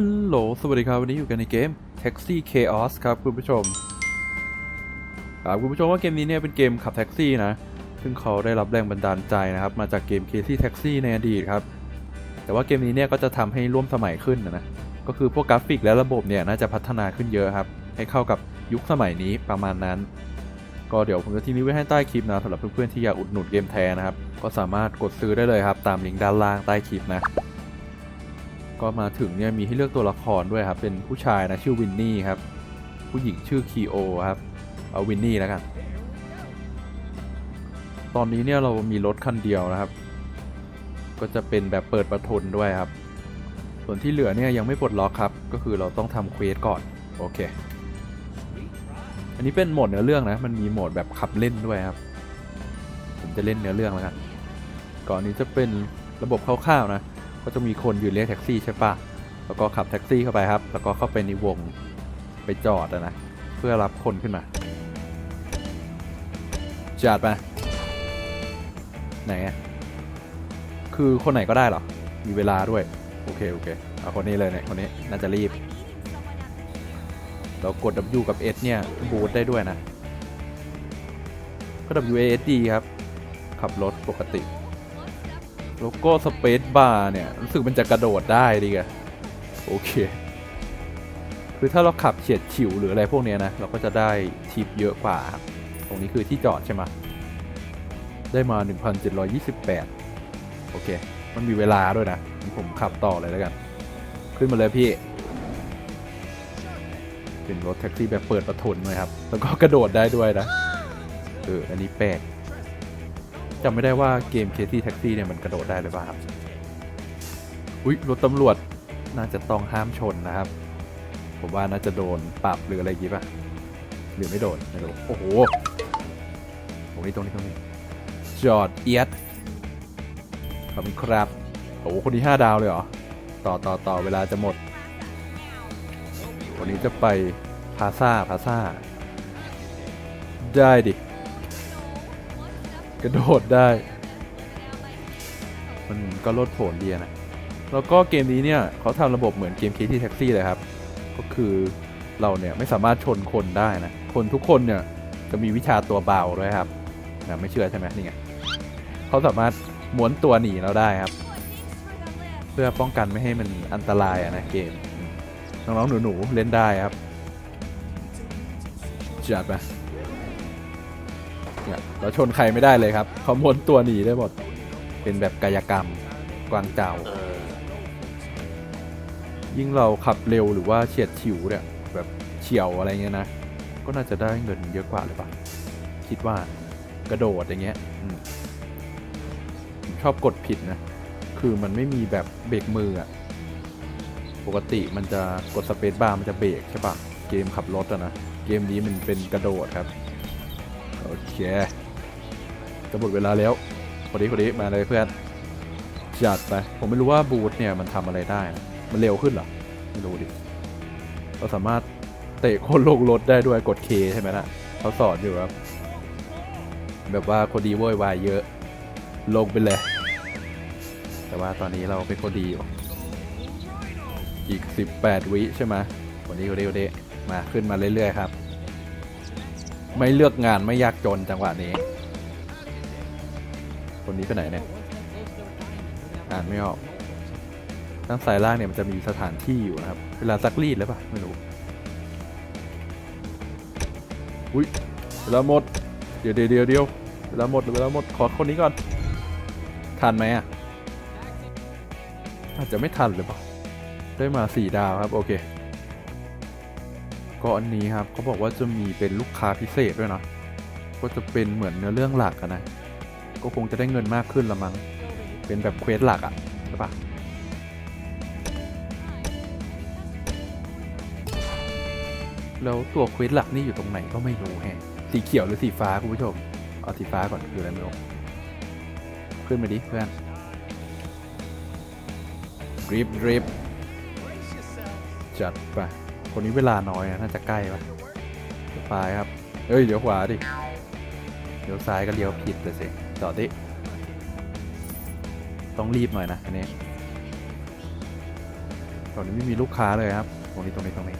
ฮัลโหล สวัสดีครับ วันนี้อยู่กันในเกม Taxi Chaos ครับคุณผู้ชม ครับคุณผู้ชมว่าเกมนี้เนี่ยเป็นเกมขับแท็กซี่นะ ซึ่งเขาได้รับแรงบันดาลใจนะครับ มาจากเกม Crazy Taxi ในอดีตครับ แต่ว่าเกมนี้เนี่ยก็จะทำให้ร่วมสมัยขึ้นนะนะ ก็คือพวกกราฟิกและระบบเนี่ยน่าจะพัฒนาขึ้นเยอะครับ ให้เข้ากับยุคสมัยนี้ประมาณนั้น ก็เดี๋ยวผมจะทิ้งลิงก์ไว้ให้ใต้คลิปนะสำหรับเพื่อนๆที่อยากอุดหนุนเกมแท้นะครับ ก็สามารถกดซื้อได้เลยครับ ตามลิงก์ด้านล่างใต้คลิปนะ ก็มาถึงเนี่ยมีให้เลือกตัวละครด้วยครับ เป็นผู้ชายนะชื่อวินนี่ครับ ผู้หญิงชื่อคีโอครับ เอาวินนี่แล้วกัน ตอนนี้เนี่ยเรามีรถคันเดียวนะครับ ก็จะเป็นแบบเปิดประทุนด้วยครับ ส่วนที่เหลือเนี่ยยังไม่ปลดล็อกครับ ก็คือเราต้องทำเควสก่อน โอเค อันนี้เป็นโหมดเนื้อเรื่องนะ มันมีโหมดแบบขับเล่นด้วยครับ ผมจะเล่นเนื้อเรื่องแล้วกัน ก่อนนี้จะเป็นระบบคร่าวๆนะ ก็จะมีคนยืนเรียกแท็กซี่ใช่ปะแล้วก็ขับแท็กซี่เข้าไปครับ แล้วก็เข้าไปในวงไปจอดนะ เพื่อรับคนขึ้นมาจัดไปไหนอะคือคนไหนก็ได้เหรอ มีเวลาด้วย โอเค โอเค เอาคนนี้เลยเนี่ย คนนี้น่าจะรีบ เรากด W กับ S เนี่ย บูทได้ด้วยนะก็ W A S D ครับ ขับรถปกติ โลโก้สเปซบาร์เนี่ย รู้สึกมันจะกระโดดได้ดีกะโอเค คือถ้าเราขับเฉียดฉิวหรืออะไรพวกเนี้ยนะ เราก็จะได้ทิปเยอะกว่าครับ ตรงนี้คือที่จอดใช่ไหมได้มา 1728 โอเค มันมีเวลาด้วยนะ ผมขับต่อเลยแล้วกัน ขึ้นมาเลยพี่ เป็นรถแท็กซี่แบบเปิดประทุนเลยครับ แล้วก็กระโดดได้ด้วยนะ เออ อันนี้แปลก จำไม่ได้ว่าเกมเคซี่แท็กซี่เนี่ยมันกระโดดได้หรือเปล่าครับ อุ๊ยรถตำรวจน่าจะต้องห้ามชนนะครับ ผมว่าน่าจะโดนปรับหรืออะไรอย่างงี้ป่ะ หรือไม่โดนไม่รู้โอ้โหตรงนี้ตรงนี้ตรงนี้ จอดเอียดขอบคุณครับ โอ้โหคนนี้ห้าดาวเลยเหรอ ต่อต่อต่อเวลาจะหมด วันนี้จะไปพาซาพาซาได้ดิ กระโดดได้ มันก็ลดผลดีนะ แล้วก็เกมนี้เนี่ยเขาทำระบบเหมือนเกมเคที่แท็กซี่เลยครับ ก็คือเราเนี่ยไม่สามารถชนคนได้นะ คนทุกคนเนี่ยจะมีวิชาตัวเบาด้วยครับนะไม่เชื่อใช่ไหมนี่ไงเขาสามารถม้วนตัวหนีเราได้ครับ เพื่อป้องกันไม่ให้มันอันตรายะนะเกมอืมน้องๆหนูๆเล่นได้ครับจัดไป เนี่ยเราชนใครไม่ได้เลยครับเขาม้วนตัวหนีได้หมดเป็นแบบกายกรรมกวางเจาเออยิ่งเราขับเร็วหรือว่าเฉียดฉิวเนี่ยแบบเฉียวอะไรเงี้ยนะ ก็น่าจะได้เงินเยอะกว่าหรือเปล่าคิดว่ากระโดดอย่างเงี้ยอืมผมชอบกดผิดนะ คือมันไม่มีแบบเบรกมืออะปกติมันจะกดสเปซบาร์มันจะเบรกใช่ปะเกมขับรถอะนะ เกมนี้มันเป็นกระโดดครับ โอเคจะหมดเวลาแล้วพอดีพอดีมาเลยเพื่อนจัดไป ผมไม่รู้ว่าบูทเนี่ยมันทำอะไรได้นะมันเร็วขึ้นเหรอ ไม่รู้ดิ เราสามารถเตะคนลงรถได้ด้วยกด K ใช่ไหมล่ะเขาสอนอยู่ครับ แบบว่าคนดีโวยวายเยอะ ลงไปเลย แต่ว่าตอนนี้เราเป็นคนดีอยู่อีก 18 วิใช่ไหมวันนี้วันนี้วันนี้มาขึ้นมาเรื่อยๆครับ ไม่เลือกงานไม่ยากจนจังหวะนี้ คนนี้ไปไหนเนี่ย อ่านไม่ออกด้านซ้ายล่างเนี่ยมันจะมีสถานที่อยู่นะครับ เวลาซักรีดหรือเปล่าไม่รู้ อุ้ยเวลาหมดเดี๋ยวเดี๋ยวเดี๋ยวเดี๋ยวเวลาหมดเวลาหมดขอคนนี้ก่อน ทันไหมอะอาจจะไม่ทันหรือเปล่าได้มาสี่ดาวครับ โอเค ก็อันนี้ครับเขาบอกว่าจะมีเป็นลูกค้าพิเศษด้วยเนาะก็จะเป็นเหมือนเนื้อเรื่องหลักนะ ก็คงจะได้เงินมากขึ้นละมั้ง เป็นแบบเควสหลักอะใช่ปะแล้วตัวเควสหลักนี่อยู่ตรงไหนก็ไม่รู้แฮะ สีเขียวหรือสีฟ้าคุณผู้ชม เอาสีฟ้าก่อนคืออะไรไม่รู้ ขึ้นมาดิเพื่อนดริฟดริฟจัดไป คนนี้เวลาน้อยอะน่าจะใกล้ปะเดี๋ยวซ้ายครับ เอ้ยเดี๋ยวขวาดิ เดี๋ยวซ้ายก็เลี้ยวผิดเลยสิจอดดิ ต้องรีบหน่อยนะอันนี้ตอนนี้ไม่มีลูกค้าเลยครับ ตรงนี้ตรงนี้ตรงนี้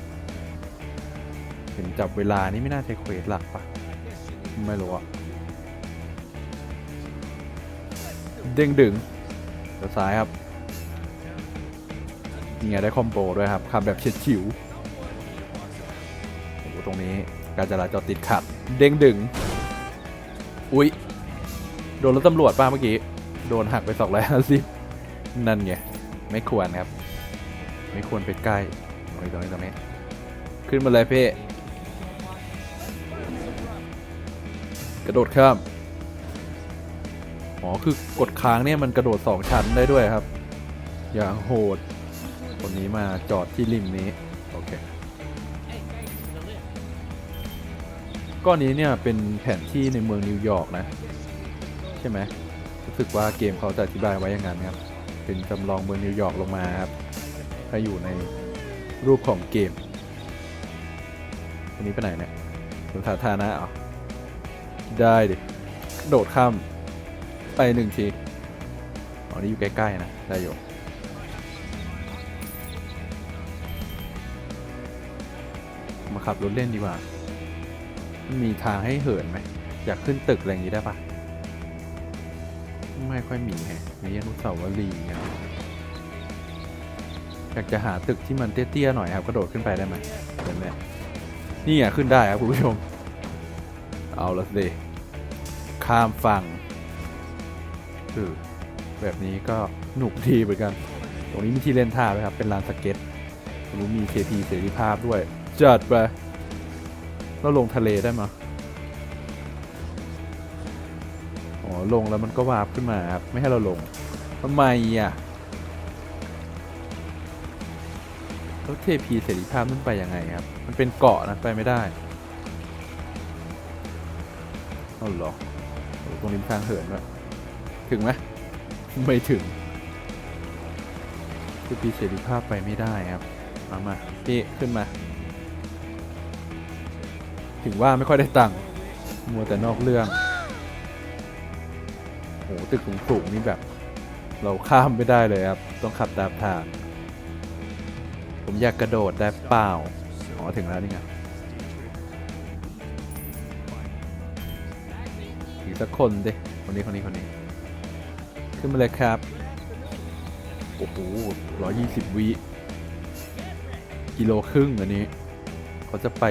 เห็นจับเวลานี่ไม่น่าใช่เควสหลักปะไม่รู้อะเด้งดึงเดี๋ยวซ้ายครับนี่ไงได้คอมโบด้วยครับขับแบบเฉียดฉิว ตรงนี้การจราจรติดขัด เด้งดึง อุ๊ย โดนรถตำรวจป้าเมื่อกี้ โดนหักไปสองร้อยห้าสิบนั่นไง ไม่ควรครับ ไม่ควรไปใกล้ตรงนี้ตรงนี้ตรงนี้ ขึ้นมาเลยเพ่กระโดดข้าม อ๋อ คือกดค้างเนี่ยมันกระโดดสองชั้นได้ด้วยครับ อย่างโหดคนนี้มาจอดที่ริมนี้ ก้อนนี้เนี่ยเป็นแผนที่ในเมืองนิวยอร์กนะ ใช่ไหมรู้สึกว่าเกมเขาจะอธิบายไว้อย่างนั้นครับ เป็นจำลองเมืองนิวยอร์กลงมาครับ ถ้าอยู่ในรูปของเกม อันนี้ไปไหนเนี่ยสวนสาธารณะเหรอได้ดิ โดดข้ามไปหนึ่งที อ๋อ นี่อยู่ใกล้ ๆ นะ ได้อยู่มาขับรถเล่นดีกว่า มีทางให้เหินไหมอยากขึ้นตึกอะไรอย่างนี้ได้ปะไม่ค่อยมีแฮะมีอนุสาวรีย์อยากจะหาตึกที่มันเตี้ยๆหน่อยครับกระโดดขึ้นไปได้ไหมเห็นไหมนี่อะขึ้นได้ครับคุณผู้ชม เอาละสิข้ามฝั่งคือแบบนี้ก็หนุกดีเหมือนกัน ตรงนี้มีที่เล่นท่าไหมครับ เป็นลานสเก็ตรงนี้มี KP เสรีภาพด้วย จัดไป แล้วลงทะเลได้มั้ยอ๋อ ลงแล้วมันก็วาร์ปขึ้นมาครับ ไม่ให้เราลงทำไมอะแล้วเทพีเสรีภาพมันไปยังไงครับ มันเป็นเกาะนะไปไม่ได้เอาเหรอตรงนี้มีทางเหินด้วยถึงไหมไม่ถึงเทพีเสรีภาพไปไม่ได้ครับ มามาพี่ขึ้นมา ถึงว่าไม่ค่อยได้ตังค์มัวแต่นอกเรื่องโอ้โหตึกสูงๆนี่แบบ เราข้ามไม่ได้เลยครับ ต้องขับตามทาง ผมอยากกระโดดได้เปล่าอ๋อถึงแล้วนี่ไงอีกสักคนดิคนนี้คนนี้คนนี้ ขึ้นมาเลยครับ โอ้โหร้อยยี่สิบวิกิโลครึ่งอันนี้ เขาจะไป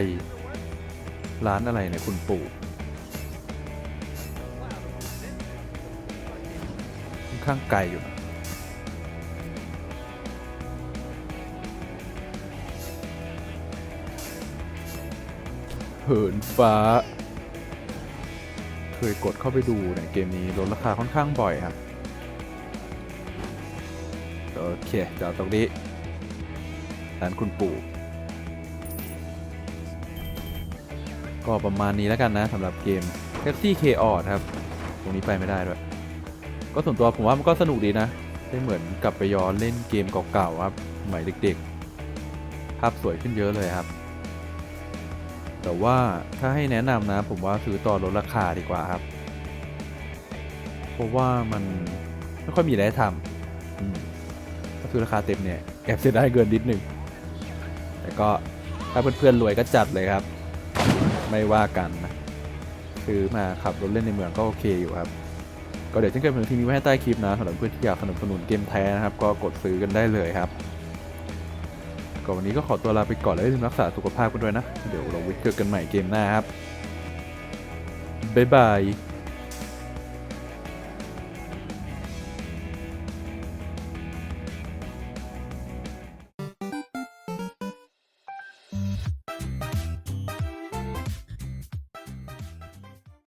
ร้านอะไรเนี่ยคุณปู่ค่อนข้างไกลอยู่นะเหินฟ้า เคยกดเข้าไปดูเนี่ยเกมนี้ลดราคาค่อนข้างบ่อยครับ โอเคเดี๋ยวตรงนี้ร้านคุณปู่ ก็ประมาณนี้แล้วกันนะสำหรับเกม Taxi k o ครับ ตรงนี้ไปไม่ได้ด้วย ก็ส่วนตัวผมว่ามันก็สนุกดีนะได้เหมือนกลับไปย้อนเล่นเกมเก่าๆครับสมัยเด็กๆ ภาพสวยขึ้นเยอะเลยครับ แต่ว่าถ้าให้แนะนำนะ ผมว่าซื้อตอนลดราคาดีกว่าครับ เพราะว่ามันไม่ค่อยมีอะไรทำถ้าซื้อราคาเต็มเนี่ยแอบเสียดายเกินนิดหนึ่งแต่ก็ถ้าเพื่อนๆรวยก็จัดเลยครับ ไม่ว่ากันนะซื้อมาขับรถเล่นในเมืองก็โอเคอยู่ครับ ก็เดี๋ยวเช่นเคยผมทิ้งลิงก์ไว้ให้ใต้คลิปนะสำหรับเพื่อนที่อยากสนับสนุนเกมแท้นะครับ ก็กดซื้อกันได้เลยครับก็วันนี้ก็ขอตัวลาไปก่อนแล้วอย่าลืมรักษาสุขภาพกันด้วยนะ เดี๋ยวเราไว้เจอกันใหม่เกมหน้าครับบ๊ายบาย